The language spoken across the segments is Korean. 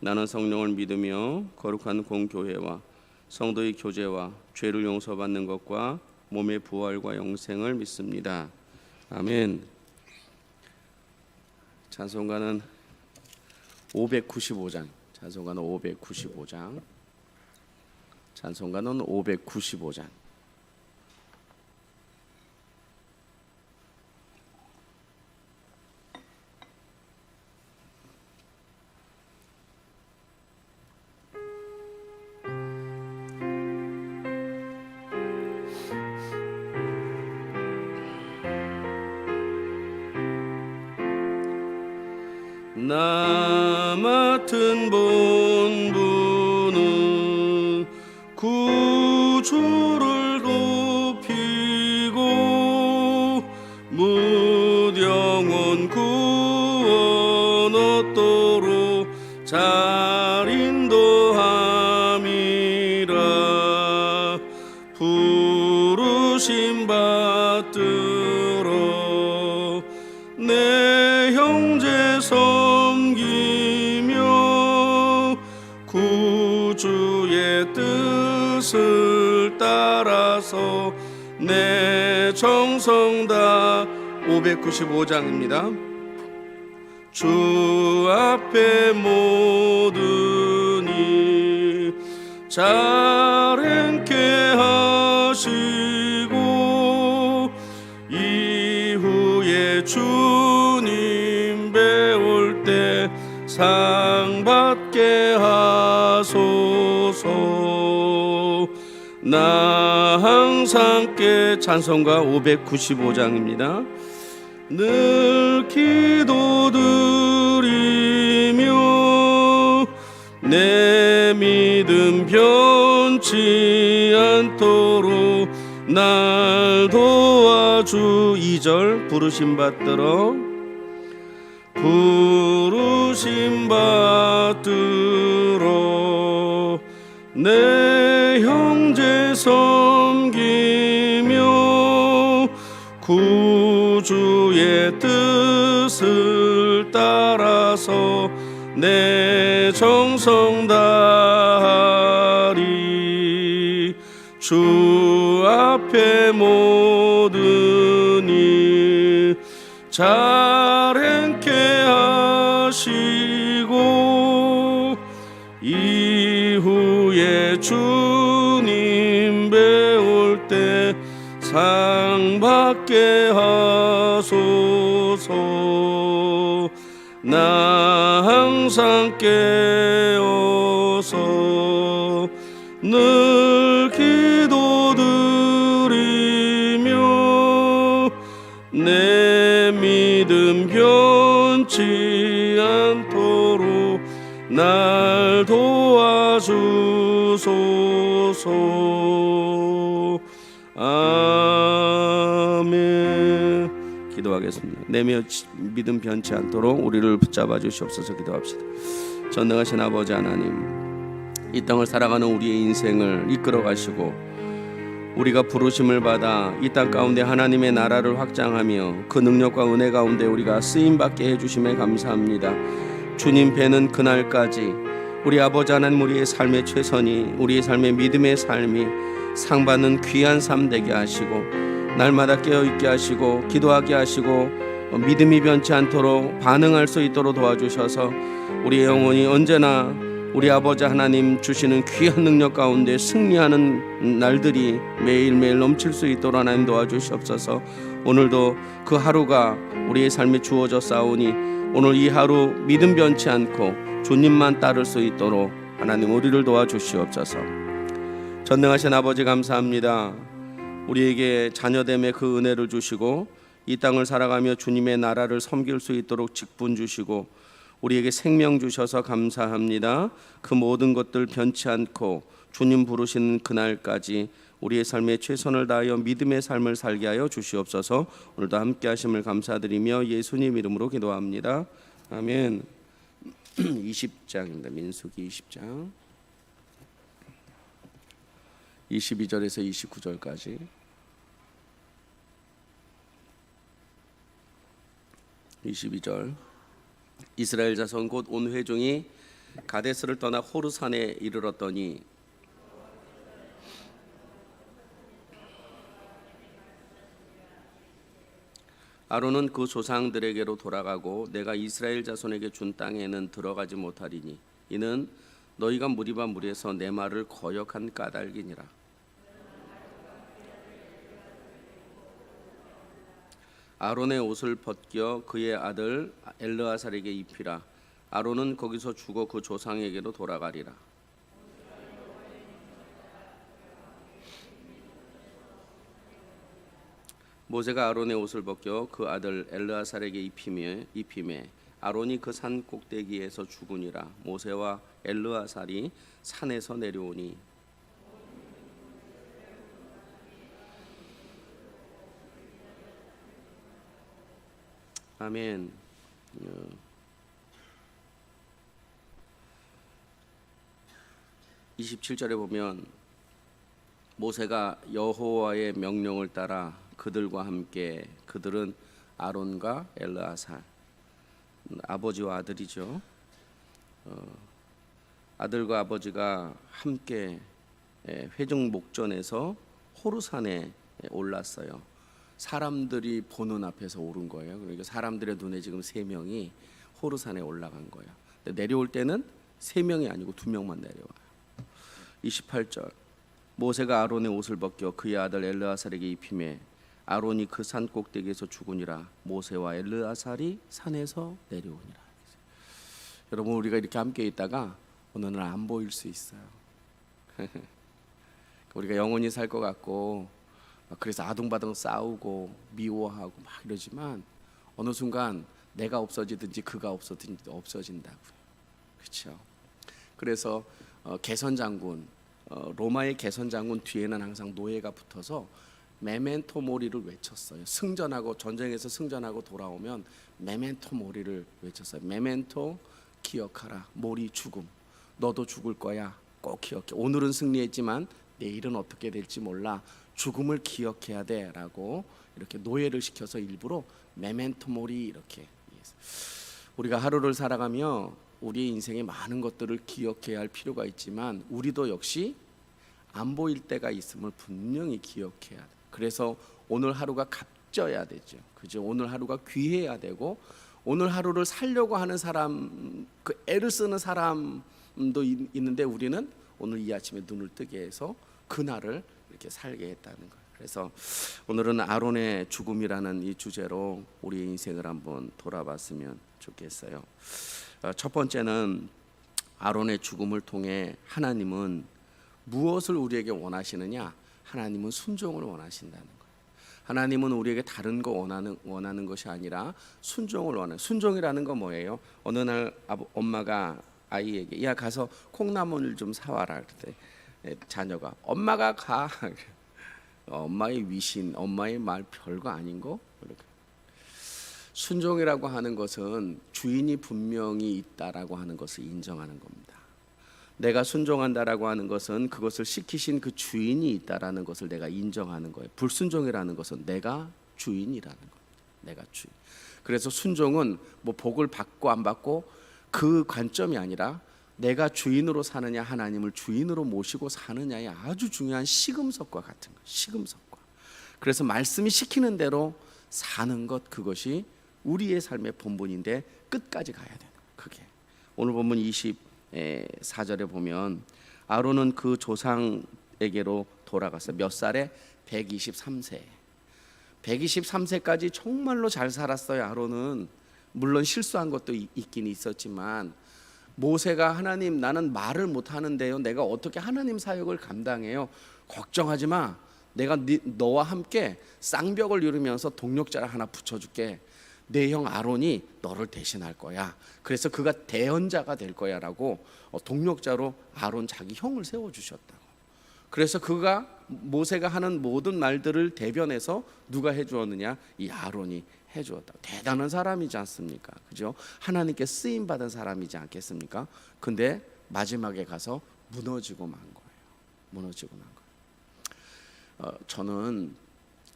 나는 성령을 믿으며 거룩한 공교회와 성도의 교제와 죄를 용서받는 것과 몸의 부활과 영생을 믿습니다. 아멘. 찬송가는 595장. 찬송가는 595장. 찬송가는 595장. 본분은 구주를 높이고 무령원 구원 얻도록 잘 인도함이라. 부르심 받들어 내 형제 섬 뜻을 따라서 내 정성 다 595장입니다. 주 앞에 모든이 잘 행케 하시고 이후에 주님 배울 때상 깨 찬송가 595장입니다. 늘 기도드리며 내 믿음 변치 않도록 날 도와주. 2절 부르심 받들어. 부르심 받 주의 뜻을 따라서 내 정성 다하리 주 앞에 모든 일 잘 행케 하시고 이후에 주님 배울 때 상 받게 하소서. 나 항상 깨어서 늘 기도드리며 내 믿음 변치 않도록 날 도와주소서 기도하겠습니다 내 믿음 변치 않도록 우리를 붙잡아 주시옵소서 기도합시다 전능하신 아버지 하나님 이 땅을 살아가는 우리의 인생을 이끌어 가시고 우리가 부르심을 받아 이 땅 가운데 하나님의 나라를 확장하며 그 능력과 은혜 가운데 우리가 쓰임 받게 해 주심에 감사합니다. 주님 뵈는 그날까지 우리 아버지 하나님 우리의 삶의 최선이 우리의 삶의 믿음의 삶이 상 받는 귀한 삶 되게 하시고 날마다 깨어 있게 하시고 기도하게 하시고 믿음이 변치 않도록 반응할 수 있도록 도와주셔서 우리의 영혼이 언제나 우리 아버지 하나님 주시는 귀한 능력 가운데 승리하는 날들이 매일매일 넘칠 수 있도록 하나님 도와주시옵소서. 오늘도 그 하루가 우리의 삶에 주어져 싸우니 오늘 이 하루 믿음 변치 않고 주님만 따를 수 있도록 하나님 우리를 도와주시옵소서. 전능하신 아버지 감사합니다 우리에게 자녀됨의 그 은혜를 주시고 이 땅을 살아가며 주님의 나라를 섬길 수 있도록 직분 주시고 우리에게 생명 주셔서 감사합니다. 그 모든 것들 변치 않고 주님 부르시는 그날까지 우리의 삶에 최선을 다하여 믿음의 삶을 살게 하여 주시옵소서. 오늘도 함께 하심을 감사드리며 예수님 이름으로 기도합니다. 아멘. 20장입니다. 민수기 20장. 22절에서 29절까지. 22절. 이스라엘 자손 곧 온 회중이 가데스를 떠나 호르산에 이르렀더니 아론은 그 조상들에게로 돌아가고 내가 이스라엘 자손에게 준 땅에는 들어가지 못하리니 이는 너희가 무리바 무리에서 내 말을 거역한 까닭이니라 아론의 옷을 벗겨 그의 아들 엘르아살에게 입히라. 아론은 거기서 죽어 그 조상에게로 돌아가리라. 모세가 아론의 옷을 벗겨 그 아들 엘르아살에게 입히며 입히매 아론이 그 산 꼭대기에서 죽으니라. 모세와 엘르아살이 산에서 내려오니 아멘. 어. (27절에) 보면 모세가 여호와의 명령을 따라 그들과 함께 그들은 아론과 엘르아살 음, 아버지와 아들이죠. 어, 아들과 아버지가 함께 예, 회중 목전에서 호르산에 올랐어요. 사람들이 보는 앞에서 오른 거예요. 그러니까 사람들의 눈에 지금 세 명이 호르산에 올라간 거예요. 내려올 때는 세 명이 아니고 두 명만 내려와요. 28절 모세가 아론의 옷을 벗겨 그의 아들 엘르아살에게 입히매 아론이 그 산 꼭대기에서 죽으니라 모세와 엘르아살이 산에서 내려오니라. 여러분 우리가 이렇게 함께 있다가 날안 보일 수 있어요. 우리가 영원히 살 것 같고 그래서 아둥바둥 싸우고 미워하고 막 이러지만 어느 순간 내가 없어지든지 그가 없어지든지 없어진다고요. 그렇죠? 그래서 어, 개선 장군 어, 로마의 개선 장군 뒤에는 항상 노예가 붙어서 메멘토 모리를 외쳤어요. 승전하고 전쟁에서 승전하고 돌아오면 메멘토 모리를 외쳤어요. 메멘토 기억하라. 모리 죽음. 너도 죽을 거야. 꼭 기억해. 오늘은 승리했지만 내일은 어떻게 될지 몰라. 죽음을 기억해야 돼라고 이렇게 노예를 시켜서 일부러 메멘토 모리 이렇게 우리가 하루를 살아가며 우리의 인생에 많은 것들을 기억해야 할 필요가 있지만 우리도 역시 안 보일 때가 있음을 분명히 기억해야 돼. 그래서 오늘 하루가 값져야 되죠. 그죠? 오늘 하루가 귀해야 되고 오늘 하루를 살려고 하는 사람 그 애를 쓰는 사람도 있- 있는데 우리는 오늘 이 아침에 눈을 뜨게 해서 그날을 이렇게 살게 했다는 거예요. 그래서 오늘은 아론의 죽음이라는 이 주제로 우리의 인생을 한번 돌아봤으면 좋겠어요. 어, 첫 번째는 아론의 죽음을 통해 하나님은 무엇을 우리에게 원하시느냐? 하나님은 순종을 원하신다는 거예요. 하나님은 우리에게 다른 거 원하는 원하는 것이 아니라 순종을 원하는 순종이라는 건 뭐예요? 어느 날 엄마가 아이에게 야 가서 콩나물을 좀 사와라 그때 자녀가 엄마가 가 엄마의 위신 엄마의 말 별거 아닌 거 이렇게 순종이라고 하는 것은 주인이 분명히 있다라고 하는 것을 인정하는 겁니다. 내가 순종한다라고 하는 것은 그것을 시키신 그 주인이 있다라는 것을 내가 인정하는 거예요. 불순종이라는 것은 내가 주인이라는 겁니다. 내가 주인. 그래서 순종은 뭐 복을 받고 안 받고 그 관점이 아니라 내가 주인으로 사느냐 하나님을 주인으로 모시고 사느냐의 아주 중요한 시금석과 같은 거. 시금석과. 그래서 말씀이 시키는 대로 사는 것 그것이 우리의 삶의 본분인데 끝까지 가야 되는. 그게 오늘 본문 24절에 보면 아론은 그 조상에게로 돌아갔어요. 몇 살에 123세. 123세까지 정말로 잘 살았어요. 아론은 물론 실수한 것도 있- 있긴 있었지만 모세가 하나님 나는 말을 못 하는데요. 내가 어떻게 하나님 사역을 감당해요? 걱정하지 마. 내가 네- 너와 함께 쌍벽을 이루면서 동력자를 하나 붙여줄게. 내 형 아론이 너를 대신할 거야. 그래서 그가 대언자가 될 거야라고 어, 동력자로 아론 자기 형을 세워 주셨다고. 그래서 그가 모세가 하는 모든 말들을 대변해서 누가 해 주었느냐? 이 아론이 해 주었다. 대단한 사람이지 않습니까? 그죠? 하나님께 쓰임 받은 사람이지 않겠습니까? 근데 마지막에 가서 무너지고 만 거예요. 무너지고 만 거예요. 어, 저는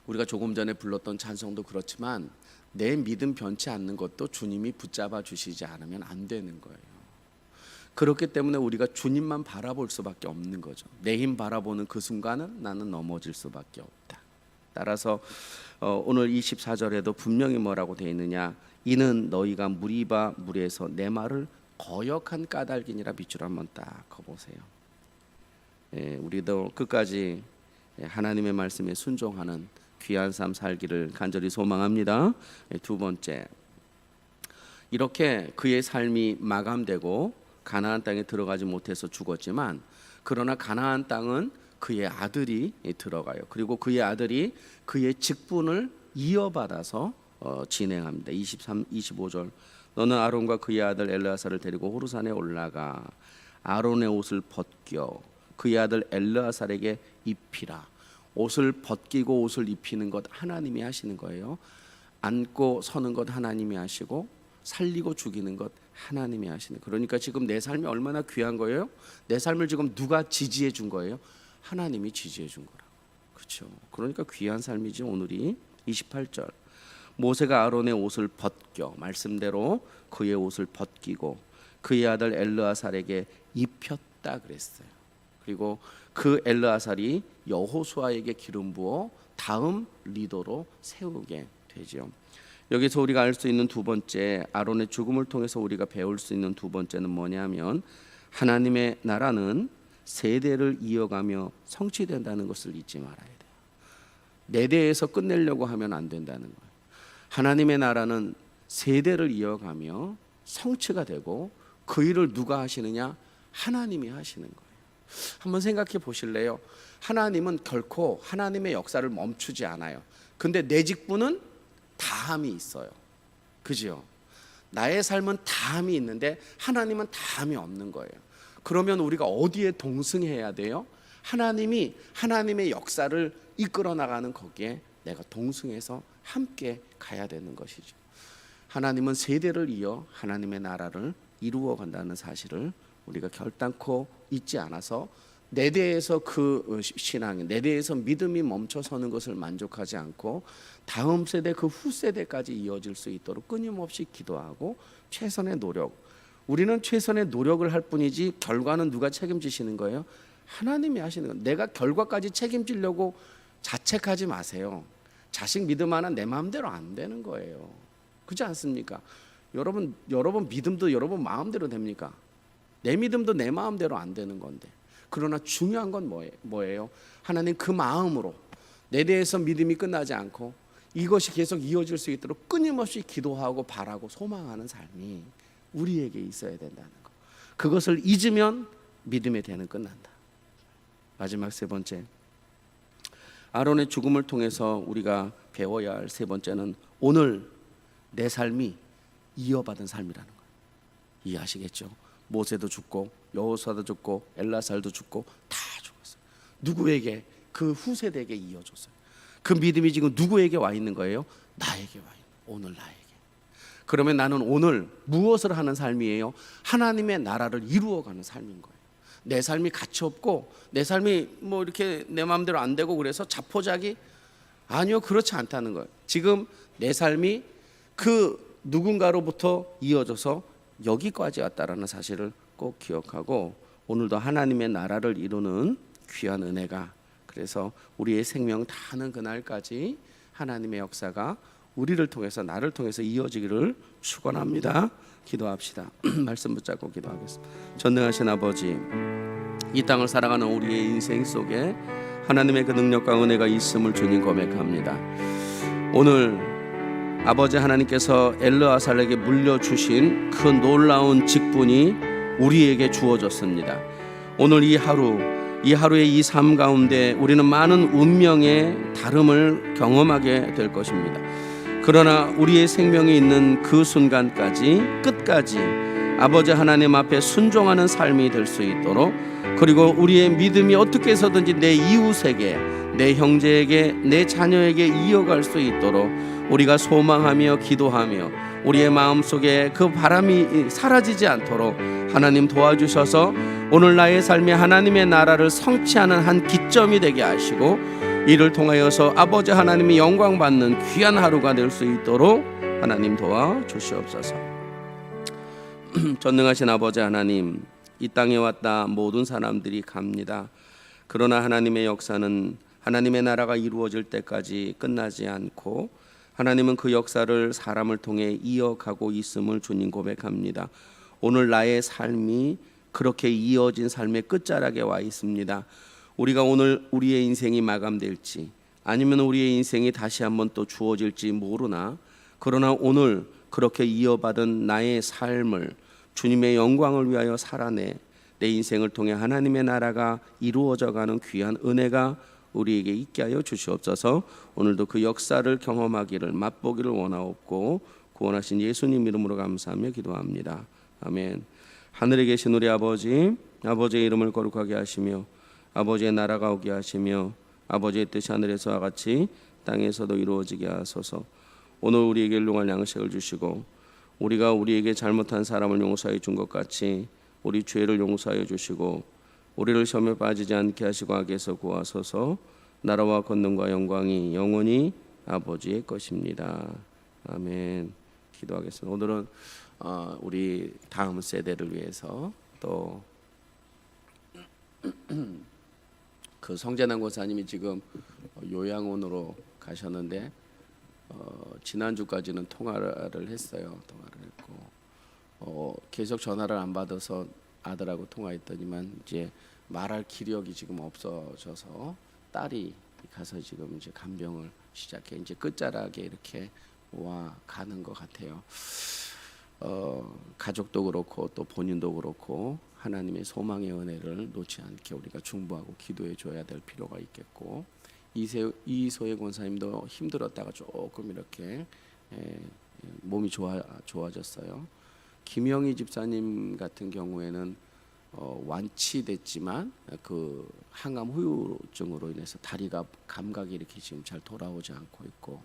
우리가 조금 전에 불렀던 찬송도 그렇지만 내 믿음 변치 않는 것도 주님이 붙잡아 주시지 않으면 안 되는 거예요. 그렇기 때문에 우리가 주님만 바라볼 수밖에 없는 거죠. 내 힘 바라보는 그 순간은 나는 넘어질 수밖에 없다. 따라서 어, 오늘 24절에도 분명히 뭐라고 되어 있느냐? 이는 너희가 무리바 무리에서 내 말을 거역한 까닭이니라 밑줄 한번 딱 거보세요. 예, 우리도 끝까지 예, 하나님의 말씀에 순종하는 귀한 삶 살기를 간절히 소망합니다. 예, 두 번째, 이렇게 그의 삶이 마감되고 가나안 땅에 들어가지 못해서 죽었지만 그러나 가나안 땅은 그의 아들이 들어가요. 그리고 그의 아들이 그의 직분을 이어받아서 어, 진행합니다. 23, 25절. 너는 아론과 그의 아들 엘르아사를 데리고 호르산에 올라가 아론의 옷을 벗겨 그의 아들 엘르아살에게 입히라. 옷을 벗기고 옷을 입히는 것 하나님이 하시는 거예요. 앉고 서는 것 하나님이 하시고 살리고 죽이는 것 하나님이 하시는. 그러니까 지금 내 삶이 얼마나 귀한 거예요? 내 삶을 지금 누가 지지해 준 거예요? 하나님이 지지해 준 거라고. 그렇죠. 그러니까 귀한 삶이지 오늘이 28절. 모세가 아론의 옷을 벗겨 말씀대로 그의 옷을 벗기고 그의 아들 엘르아살에게 입혔다 그랬어요. 그리고 그 엘르아살이 여호수아에게 기름 부어 다음 리더로 세우게 되죠. 여기서 우리가 알 수 있는 두 번째 아론의 죽음을 통해서 우리가 배울 수 있는 두 번째는 뭐냐면 하나님의 나라는 세대를 이어가며 성취된다는 것을 잊지 말아야 돼요. 내 대에서 끝내려고 하면 안 된다는 거예요. 하나님의 나라는 세대를 이어가며 성취가 되고 그 일을 누가 하시느냐? 하나님이 하시는 거예요. 한번 생각해 보실래요? 하나님은 결코 하나님의 역사를 멈추지 않아요. 근데 내 직분은 다함이 있어요. 그죠? 나의 삶은 다함이 있는데 하나님은 다함이 없는 거예요. 그러면 우리가 어디에 동승해야 돼요? 하나님이 하나님의 역사를 이끌어 나가는 거기에 내가 동승해서 함께 가야 되는 것이죠. 하나님은 세대를 이어 하나님의 나라를 이루어 간다는 사실을 우리가 결단코 잊지 않아서 내 대에서 그 신앙, 내 대에서 믿음이 멈춰서는 것을 만족하지 않고 다음 세대 그 후 세대까지 이어질 수 있도록 끊임없이 기도하고 최선의 노력. 우리는 최선의 노력을 할 뿐이지 결과는 누가 책임지시는 거예요? 하나님이 하시는 거예요. 내가 결과까지 책임지려고 자책하지 마세요. 자식 믿음 하나 내 마음대로 안 되는 거예요. 그렇지 않습니까? 여러분 여러분 믿음도 여러분 마음대로 됩니까? 내 믿음도 내 마음대로 안 되는 건데. 그러나 중요한 건 뭐예- 뭐예요? 하나님 그 마음으로 내 대해서 믿음이 끝나지 않고 이것이 계속 이어질 수 있도록 끊임없이 기도하고 바라고 소망하는 삶이 우리에게 있어야 된다는 거. 그것을 잊으면 믿음의 대는 끝난다. 마지막 세 번째. 아론의 죽음을 통해서 우리가 배워야 할 세 번째는 오늘 내 삶이 이어받은 삶이라는 거예요. 이해하시겠죠? 모세도 죽고 여호수아도 죽고 엘라살도 죽고 다 죽었어요. 누구에게 그 후세대에게 이어졌어요. 그 믿음이 지금 누구에게 와 있는 거예요? 나에게 와 있는. 오늘 나에게. 그러면 나는 오늘 무엇을 하는 삶이에요? 하나님의 나라를 이루어가는 삶인 거예요. 내 삶이 가치 없고 내 삶이 뭐 이렇게 내 마음대로 안 되고 그래서 자포자기 아니요 그렇지 않다는 거예요. 지금 내 삶이 그 누군가로부터 이어져서 여기까지 왔다라는 사실을 꼭 기억하고 오늘도 하나님의 나라를 이루는 귀한 은혜가 그래서 우리의 생명 다하는 그날까지 하나님의 역사가 우리를 통해서 나를 통해서 이어지기를 축원합니다. 기도합시다. 말씀 붙잡고 기도하겠습니다. 전능하신 아버지 이 땅을 살아가는 우리의 인생 속에 하나님의 그 능력과 은혜가 있음을 주님 고백합니다. 오늘 아버지 하나님께서 엘르아살에게 물려주신 그 놀라운 직분이 우리에게 주어졌습니다. 오늘 이 하루 이 하루의 이 삶 가운데 우리는 많은 운명의 다름을 경험하게 될 것입니다. 그 그러나 우리의 생명이 있는 그 순간까지 끝까지 아버지 하나님 앞에 순종하는 삶이 될 수 있도록 그리고 우리의 믿음이 어떻게 해서든지 내 이웃에게 내 형제에게 내 자녀에게 이어갈 수 있도록 우리가 소망하며 기도하며 우리의 마음속에 그 바람이 사라지지 않도록 하나님 도와주셔서 오늘 나의 삶이 하나님의 나라를 성취하는 한 기점이 되게 하시고 이를 통하여서 아버지 하나님이 영광 받는 귀한 하루가 될 수 있도록 하나님 도와 주시옵소서. 전능하신 아버지 하나님, 이 땅에 왔다 모든 사람들이 갑니다. 그러나 하나님의 역사는 하나님의 나라가 이루어질 때까지 끝나지 않고 하나님은 그 역사를 사람을 통해 이어가고 있음을 주님 고백합니다. 오늘 나의 삶이 그렇게 이어진 삶의 끝자락에 와 있습니다. 우리가 오늘 우리의 인생이 마감될지 아니면 우리의 인생이 다시 한번 또 주어질지 모르나 그러나 오늘 그렇게 이어받은 나의 삶을 주님의 영광을 위하여 살아내 내 인생을 통해 하나님의 나라가 이루어져 가는 귀한 은혜가 우리에게 있게 하여 주시옵소서. 오늘도 그 역사를 경험하기를 맛보기를 원하옵고 구원하신 예수님 이름으로 감사하며 기도합니다. 아멘. 하늘에 계신 우리 아버지, 아버지의 이름을 거룩하게 하시며 아버지의 나라가 오게 하시며 아버지의 뜻이 하늘에서와 같이 땅에서도 이루어지게 하소서. 오늘 우리에게 일용할 양식을 주시고 우리가 우리에게 잘못한 사람을 용서해 준 것 같이 우리 죄를 용서하여 주시고 우리를 시험에 빠지지 않게 하시고 악에서 구하소서. 나라와 권능과 영광이 영원히 아버지의 것입니다. 아멘. 기도하겠습니다. 오늘은 어, 우리 다음 세대를 위해서 또 그 성재남 권사님이 지금 요양원으로 가셨는데 어, 지난주까지는 통화를 했어요. 통화를 했고 어, 계속 전화를 안 받아서 아들하고 통화했더니만 이제 말할 기력이 지금 없어져서 딸이 가서 지금 이제 간병을 시작해 이제 끝자락에 이렇게 와 가는 것 같아요. 어, 가족도 그렇고 또 본인도 그렇고 하나님의 소망의 은혜를 놓지 않게 우리가 중보하고 기도해 줘야 될 필요가 있겠고 이세 이소혜 권사님도 힘들었다가 조금 이렇게 에, 몸이 좋아 좋아졌어요. 김영희 집사님 같은 경우에는 어, 완치됐지만 그 항암 후유증으로 인해서 다리가 감각이 이렇게 지금 잘 돌아오지 않고 있고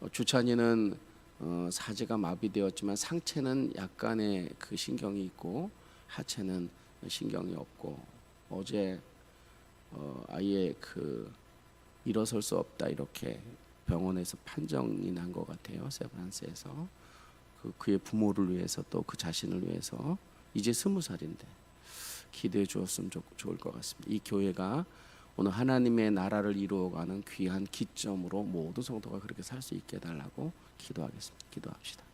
어, 주찬이는 어, 사지가 마비되었지만 상체는 약간의 그 신경이 있고 하체는 신경이 없고 어제 어, 아예 그 일어설 수 없다 이렇게 병원에서 판정이 난 것 같아요 세브란스에서 그 그의 부모를 위해서 또 그 자신을 위해서 이제 스무 살인데 기도해 주었으면 좋, 좋을 것 같습니다. 이 교회가 오늘 하나님의 나라를 이루어가는 귀한 기점으로 모든 성도가 그렇게 살 수 있게 해달라고 기도하겠습니다. 기도합시다.